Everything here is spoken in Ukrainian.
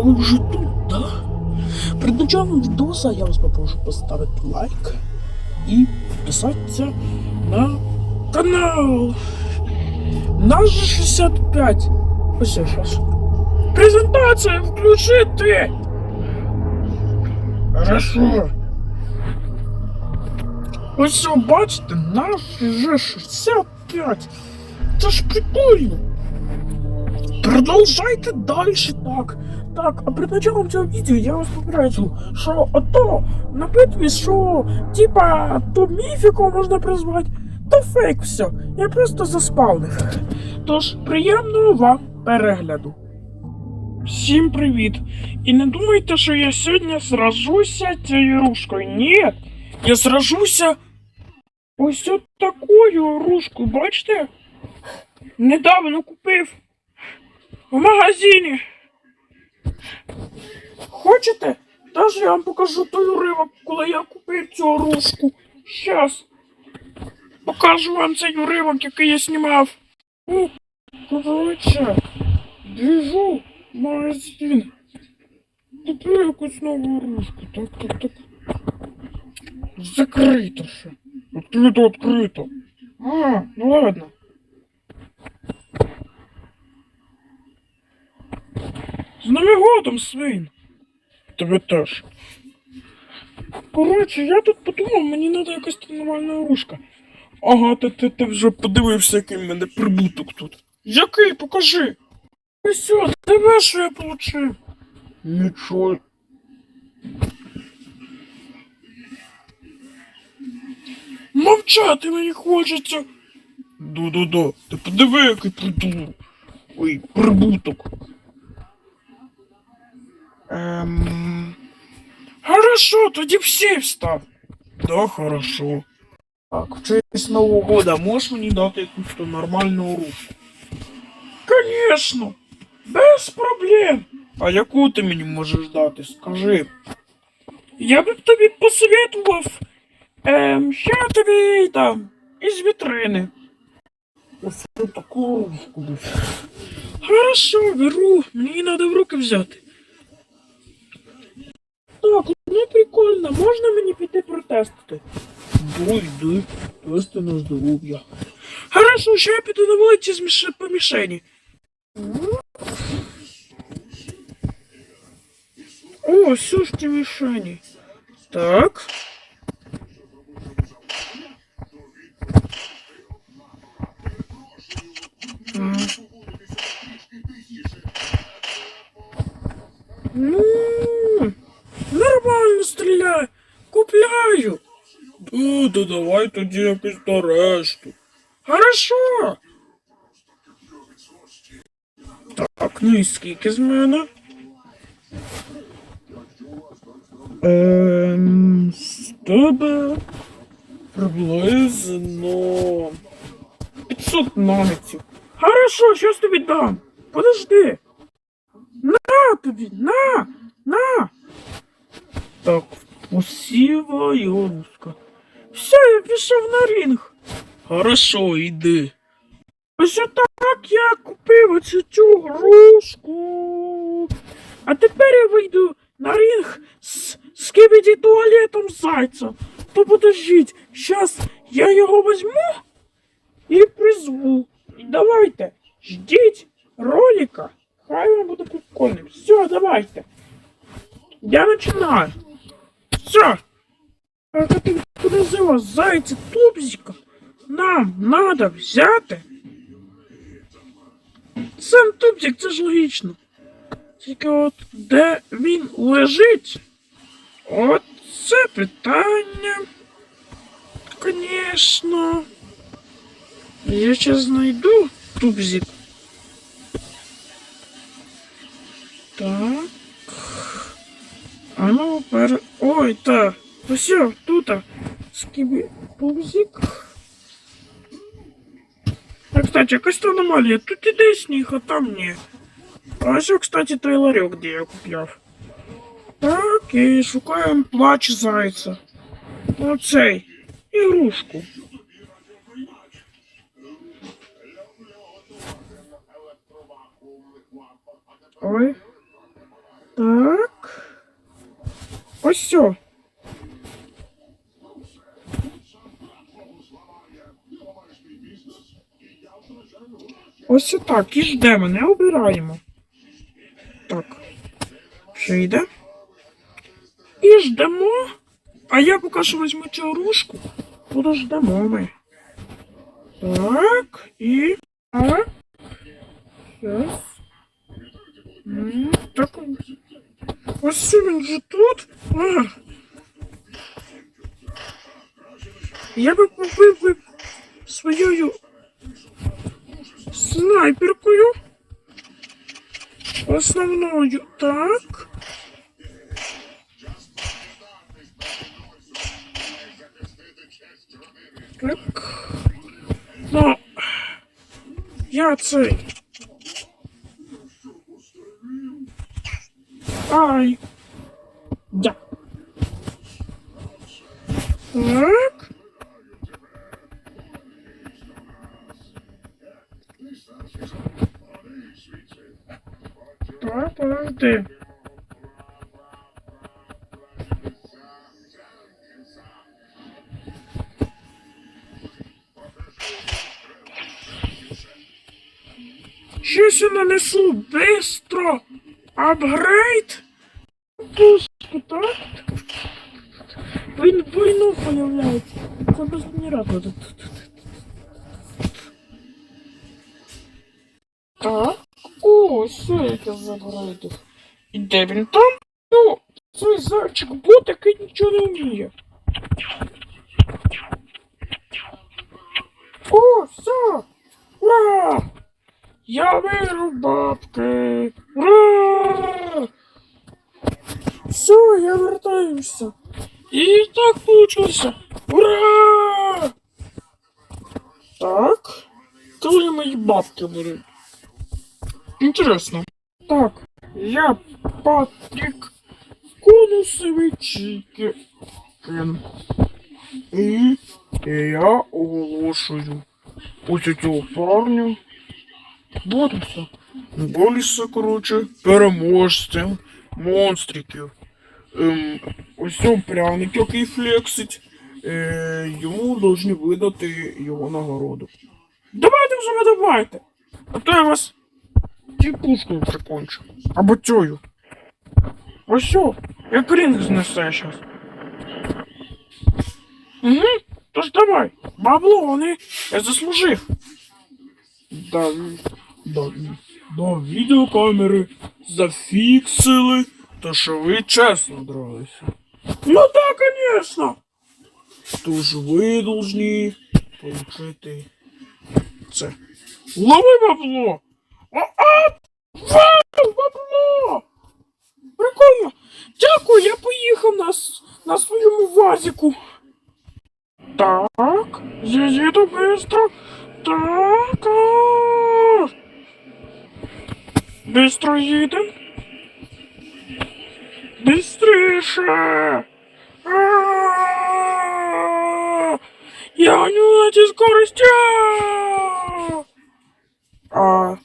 О, вы уже тут, да? Перед началом видоса я вас попрошу поставить лайк и подписаться на канал. Нас же 65. Ось сейчас. Презентація включити. Хорошо. Ось що, бачите, нас вже 65. Це ж прикольно. Продовжайте далі так. Так, а перед началом цього відео я вас попереджу, що ото на битві, що типа то міфіку можна призвати, то фейк все. Я просто заспавнив. Тож, приємного вам перегляду. Всім привіт! І не думайте, що я сьогодні сражуся цією рушкою. Ні! Я сражуся ось от такою рушкою, бачите? Недавно купив в магазині. Хочете? Даже я вам покажу той уривок, коли я купив цю рушку. Щас. Покажу вам цей уривок, який я знімав. О, коротше, біжу магазин. Куплю якусь нову рушку. Так, так, так. Закрито ще. Открито, открито. А, ну ладно. З Новим годом, свин! Тебе теж. Коротше, я тут подумав, мені треба якась там нормальна рушка. Ага, ти, ти, ти вже подивився, який в мене прибуток тут. Який? Покажи. Ось все, тебе що я получив? Нічого. Мовчати мені хочеться. Ду-ду-ду, ти подиви, який придурок. Ой, прибуток. Ем... Хорошо, тоді всі встав. Да, хорошо. Так, в честь Нового года можеш мені дати якусь то нормальну руку? Конечно! Без проблем! А яку ти мені можеш дати, скажи? Я би тобі посоветував. Ем, ще тобі там із вітрини. Ось таку ручку. Хорошо, беру. Мені треба в руки взяти. Так, ну прикольно, можна мені піти протестити? Ну, йди, тести на здоров'я. Хорошо, що я піду на вулиці з міш... по мішені. О, все ж ті мішені. Так. М. Ну, Да давай тоді якось до решту. Хорошо. Так, ну і скільки з мене? Ем, з тебе приблизно 500 нагетсів. Хорошо, щас тобі дам. Подожди. На тобі, на, на. Так, спасибо, Йонушка. Все, я пішов на ринг. Хорошо, йди. Ось так я купив оцю цю грушку. А тепер я вийду на ринг з, з кибіді туалетом зайця. То подождіть, щас я його візьму і призву. І давайте, ждіть ролика. Хай він буде прикольним. Все, давайте. Я починаю. Все. Это называлось? Зайця тубзика. Нам надо взяти. Сам тубзик, це ж логічно. Тільки от де він лежить? От це питання. Конечно. Я сейчас знайду тубзик. Так. А ну, пер... Ой, так. Ось, тут. Скибі тубзик. А, кстати, якась то аномалія. Тут іде сніг, а там ні. А ось, кстати, той ларьок, де я купляв. Так, і шукаємо плач зайця. Оцей. Ігрушку. Ой. Так. Ось все. Ось так, і ждемо, не обираємо. Так. Ще йде. І ждемо. А я поки що візьму цю рушку. Подождемо ми. Так, і. А. М, Так. Ось він же тут. А. Я би побив би своєю снайперкою. Основною. Так. Так. Ну, я цей. Ай. Да. Так. Так, подожди. Щось я нанесу бистро. Апгрейд. Пуску, так? Він війну появляється. Це без генератора. Так. О, все яке загрейдив. І де він там? Ну, цей зайчик бот, який нічого не вміє. О, все! Ура! Я виграв бабки! Ура! Все, я вертаюся. І так получилося. Ура! Так. Коли мої бабки будуть? Интересно. Так, я Патрик Конусовий Чікен. І я оголошую ось цього парню. Борюся. Борюся, коротше, переможцем монстриків. Ем, ось цей пряник, який флексить. Е, йому повинні видати його нагороду. Давайте вже давайте. А то я вас тіпушкою прикончу. Або цю. Ось що, як ринг знесе щас. Угу, тож давай, бабло вони я заслужив. Да, да, да, відеокамери зафіксили, то що ви чесно дралися. Ну да, конечно. Тож ви должны получити це. Лови бабло! А, а! вазику. Так, я їду быстро. Так. а. Быстро їдем. Быстріше. А. Я гоню на цій скорості. А.